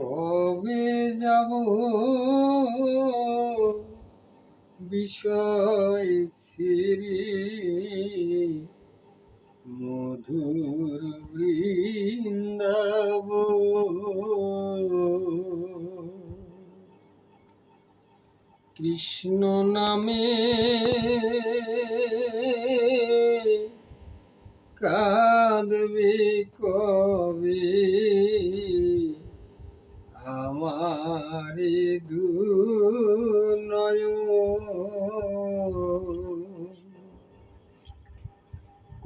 কবে যাব? বিষয় শ্রী মধুর বৃন্দাব। কৃষ্ণ নামে কাঁদবে কবে?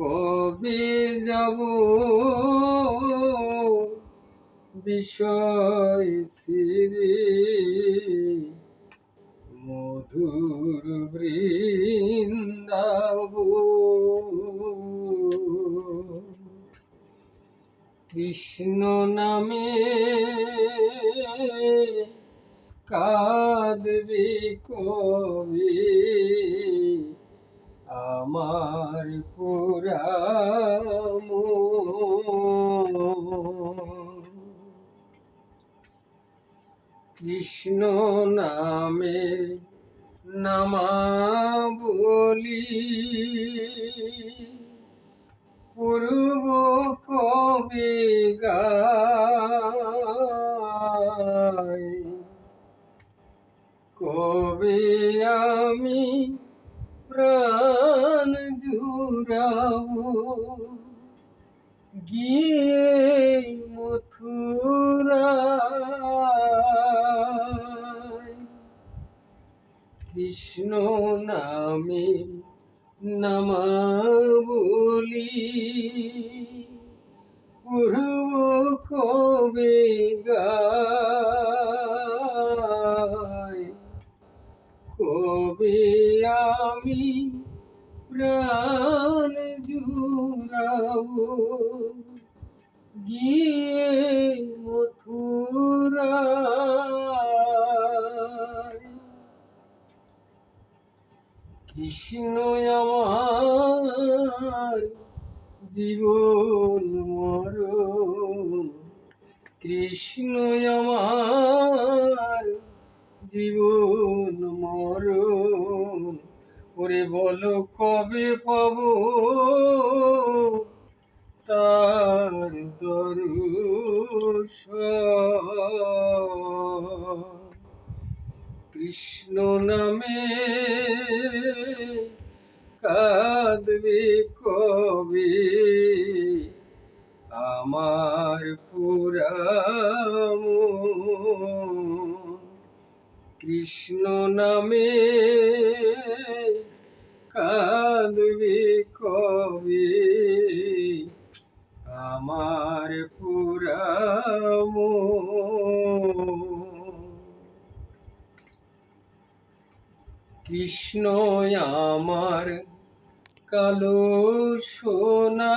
কবে যাব? বিষয় শ্রী মধুর বৃন্দাব কৃষ্ণ নামে কাঁদবে কবে। আমার পুরাম। কৃষ্ণ নামে নামা বলি পূর্ব কবে গাই কবে আমি প্রাণ জুড়াব। গিয়ে মথুরা কৃষ্ণ নামে নামা বলি। পূর্ব কবে গায় আমি প্রাণ জুড়াব। গিয়ে মথুরা। কৃষ্ণ আমার জীবন মরণ। কৃষ্ণ আমার জীবন মরণ। ওরে বলো কবে পাব তার দর্শন কৃষ্ণ নামে কাঁদবে কবে। আমার পুরাম কৃষ্ণ নামে কাঁদবে কবে আমার পুরাম। কৃষ্ণ আমার কালো সোনা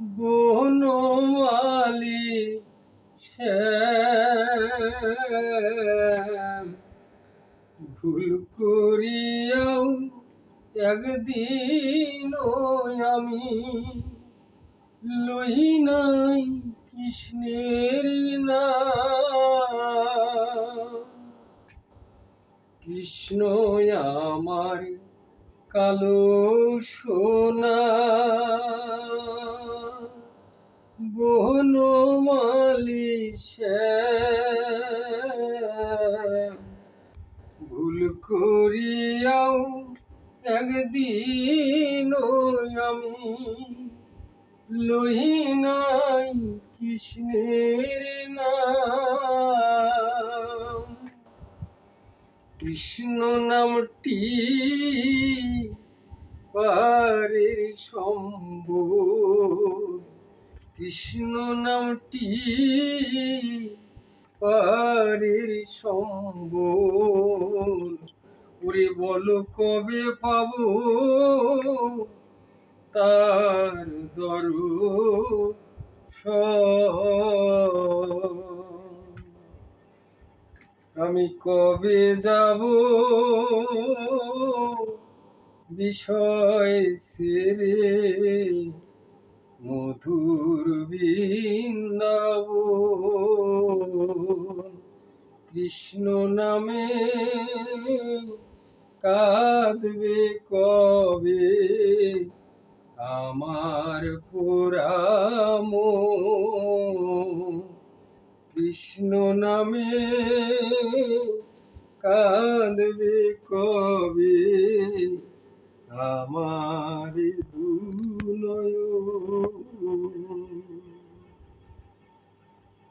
বনমালি ভুল করিয়াও একদিন আমি লই নাই কৃষ্ণের নাম। কৃষ্ণ আমার কালো সোনা বনমালি শ্যাম করিয়াও একদিন আমি লই নাই কৃষ্ণের নাম। কৃষ্ণ নামটি পারের সম্ভব কৃষ্ণ নামটি পারের সম্বল। ওরে বলো কবে পাব তার দর আমি কবে যাব? বিষয় সেরে মধুর বৃন্দাবন কৃষ্ণ নামে কাঁদবে কবে? আমার পুরাম। কৃষ্ণ নামে কাঁদবে কবে? আমার দুনয়ন